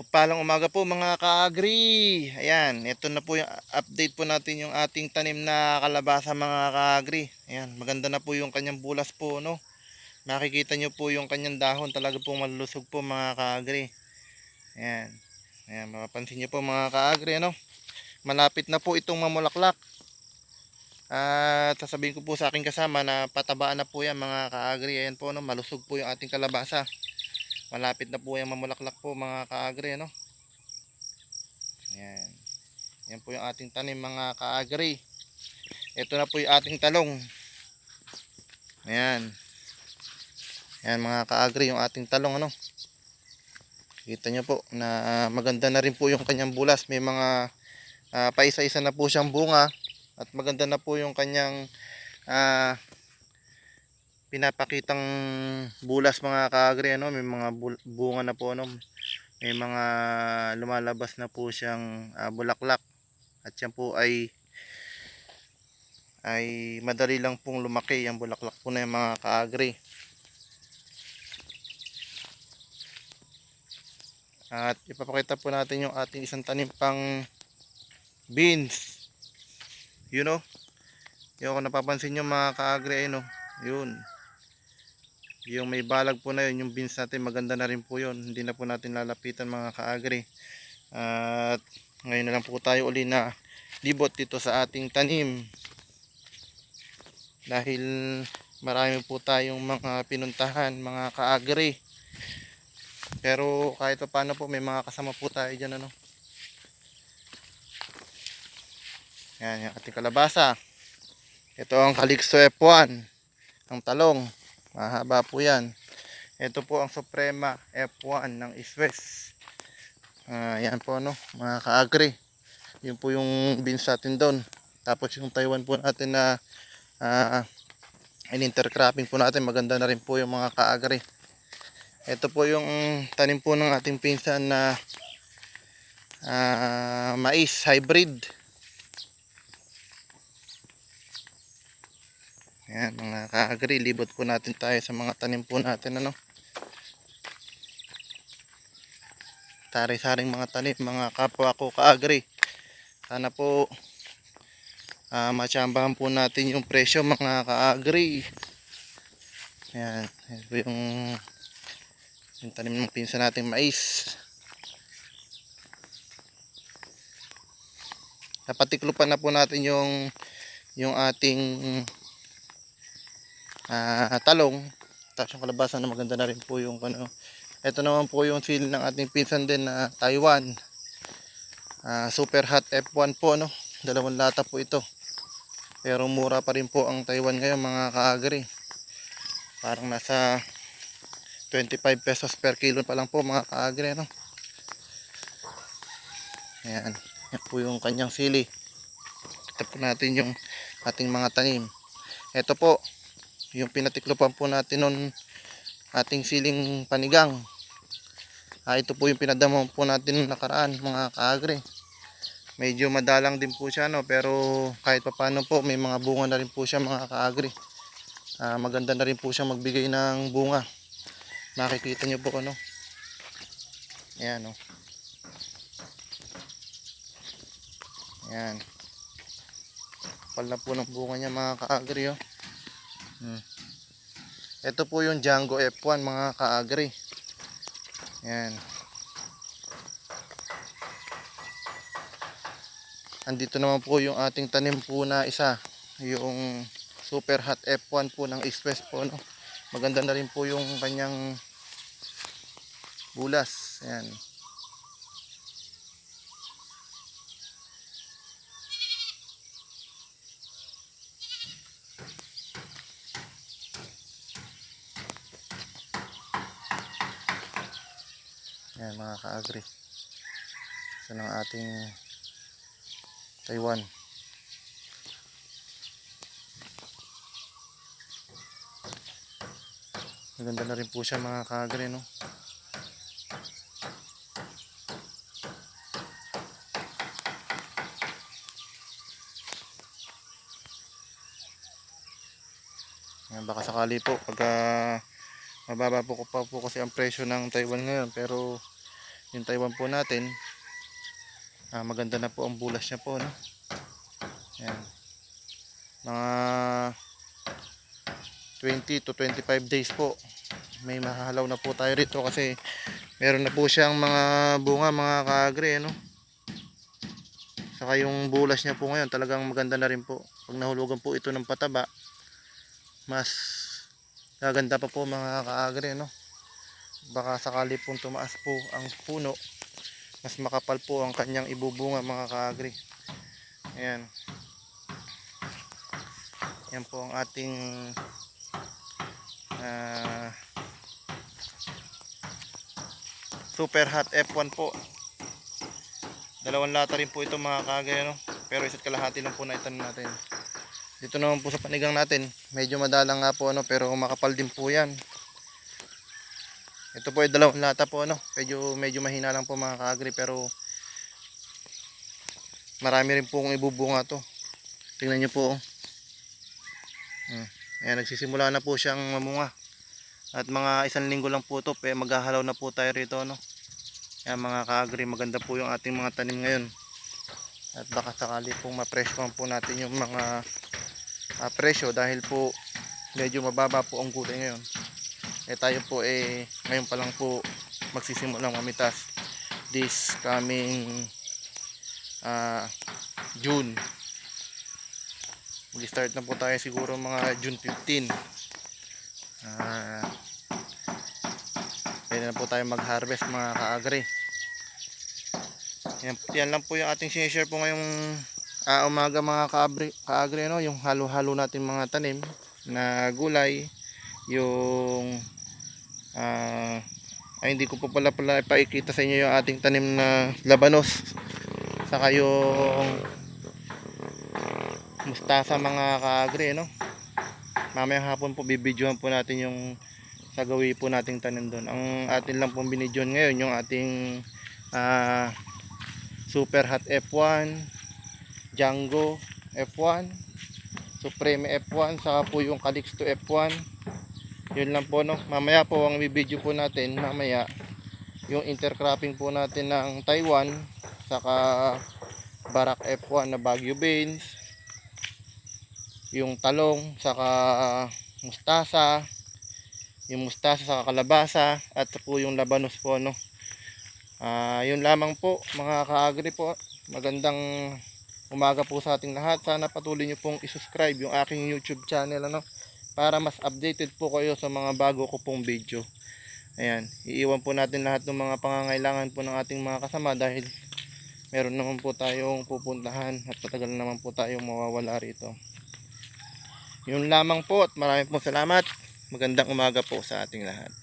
Palang umaga po mga ka-agri. Ayan, ito na po yung update po natin yung ating tanim na kalabasa mga ka-agri. Ayan, maganda na po yung kanyang bulas po, no? Makikita nyo po yung kanyang dahon, talaga pong malulusog po mga ka-agri. Ayan. Ayan, mapapansin nyo po mga ka-agri, ano? Malapit na po itong mamulaklak. At sasabihin ko po sa aking kasama na patabaan na po yan mga ka-agri. Ayan po, no? Malusog po yung ating kalabasa malapit na po yung mamulaklak po mga kaagri ano? Yan yan po yung ating tanim mga kaagri. Ito na po yung ating talong. Ayan. Yan mga kaagri yung ating talong ano? Kita nyo po na ah, maganda na rin po yung kanyang bulas. May mga ah, paisa-isa na po siyang bunga at maganda na po yung kanyang ah, pinapakitang bulas mga kaagri ano may mga bunga na po ano. May mga lumalabas na po siyang ah, bulaklak. At yan po ay ay madali lang pong lumaki yung bulaklak po na yung mga kaagri. At ipapakita po natin yung ating isang tanim pang beans. Yun o yung kung napapansin nyo mga kaagri ayun o yun yung may balag po na yun yung beans natin maganda na rin po yun. Hindi na po natin lalapitan mga kaagri. At ngayon na lang po tayo uli na libot dito sa ating tanim. Dahil marami po tayong mga pinuntahan mga kaagri. Pero kahit pa paano po may mga kasama po tayo dyan ano? Yan yung ating kalabasa. Ito ang Calixto F1 ang talong Mahaba po yan. Ito po ang Suprema F1 ng Iswes. Ah, yan po no, mga ka-agri. Yun po yung beans natin doon. Tapos yung Taiwan po natin na ah, in-intercropping po natin. Maganda na rin po yung mga ka-agri. Ito po yung tanim po ng ating pinsan na ah, mais hybrid. Ayan, mga ka-agri, libot po natin tayo sa mga tanim po natin, ano. Tari-saring mga tanim, mga kapwa ko ka-agri. Sana po ah matsambahan po natin yung presyo, mga ka-agri. Ayan, ayan po yung, yung tanim ng pinsa nating mais. Napatiklupan na po natin yung yung ating ah talong. Tapos yung kalabasa na maganda na rin po yung ano. Ito naman po yung sili ng ating pinsan din na Taiwan. Ah, super hot F1 po no? Dalawang lata po ito. Pero mura pa rin po ang Taiwan ngayon mga kaagri. Parang nasa 25 pesos per kilo pa lang po mga kaagri no? Ayan. Yan po yung kanyang sili. Ito po natin yung ating mga tanim. Ito po yung pinatiklopan po natin nun ating siling panigang. Ah, ito po yung pinadama po natin nung nakaraan mga kaagri medyo madalang din po siya no? Pero kahit papano po may mga bunga na rin po siya mga kaagri ah, maganda na rin po siya magbigay ng bunga. Makikita nyo po ano? Ayan o ayan. Pal na po ng bunga niya mga kaagri oh Hmm. Ito po yung Django F1 mga kaagri. Yan. Andito naman po yung ating tanim po na isa. Yung Super Hot F1 po ng East West po. No? Maganda na rin po yung kanyang bulas. Yan. Yan mga ka-agri. Ito ng ating Taiwan. Maganda na rin po siya mga ka-agri no. Yan, baka sakali po pagka mababa po po kasi ang presyo ng Taiwan ngayon pero yung Taiwan po natin ah, maganda na po ang bulas niya po no? Yan mga 20 to 25 days po may mahalaw na po tayo rito kasi meron na po siyang mga bunga mga kaagre no saka yung bulas niya po ngayon talagang maganda na rin po. Pag nahulugan po ito ng pataba mas gaganda pa po mga kaagre no baka sakali pong tumaas po ang puno mas makapal po ang kanyang ibubunga mga kaagre ayan. Yan po ang ating ah, super hot F1 po. Dalawang lata rin po ito mga kaagre no? pero isa't kalahati lang po na itan natin. Dito naman po sa panigang natin medyo madalang nga po ano? Pero makapal din po yan ito po ay dalawang lata po ano? Medyo, medyo mahina lang po mga kaagri pero marami rin pong ibubunga to. Tingnan nyo po oh. Hmm. Ayan, nagsisimula na po siyang mamunga. At mga isang linggo lang po to pe maghahalaw na po tayo rito no Ayan mga kaagri maganda po yung ating mga tanim ngayon. At baka sakali pong ma-pressure po natin yung mga ah, presyo dahil po medyo mababa po ang gulay ngayon eh tayo po eh ngayon pa lang po magsisimulang mamitas this coming ah, June mag-start na po tayo siguro mga June 15 ah pwede na po tayo mag-harvest mga kaagri yan, yan lang po yung ating sinishare po ngayong ah, umaga mga kaagri, kaagri no? yung halo-halo natin mga tanim na gulay yung ah, ay hindi ko po pala pala ipakikita sa inyo yung ating tanim na labanos. Saka yung mustasa mga kaagri no? Mamayang hapon po bibidyohan po natin yung sa gawi po nating tanim doon. Ang atin lang pong binidyon ngayon yung ating ah, super hot F1 Django F1 Supreme F1 saka po yung Calixto F1 yun lang po no? Mamaya po ang bibidyo po natin mamaya yung intercropping po natin ng Taiwan saka Barak F1 na Baguio Beans yung talong saka mustasa yung mustasa saka kalabasa at po yung labanos po no? Ah, yun lamang po mga kaagri po. Magandang umaga po sa ating lahat. Sana patuloy nyo pong isubscribe yung aking youtube channel ano para mas updated po kayo sa mga bago ko pong video. Ayan iiwan po natin lahat ng mga pangangailangan po ng ating mga kasama dahil meron naman po tayong pupuntahan at matagal naman po tayong mawawala rito. Yun lamang po at maraming po salamat. Magandang umaga po sa ating lahat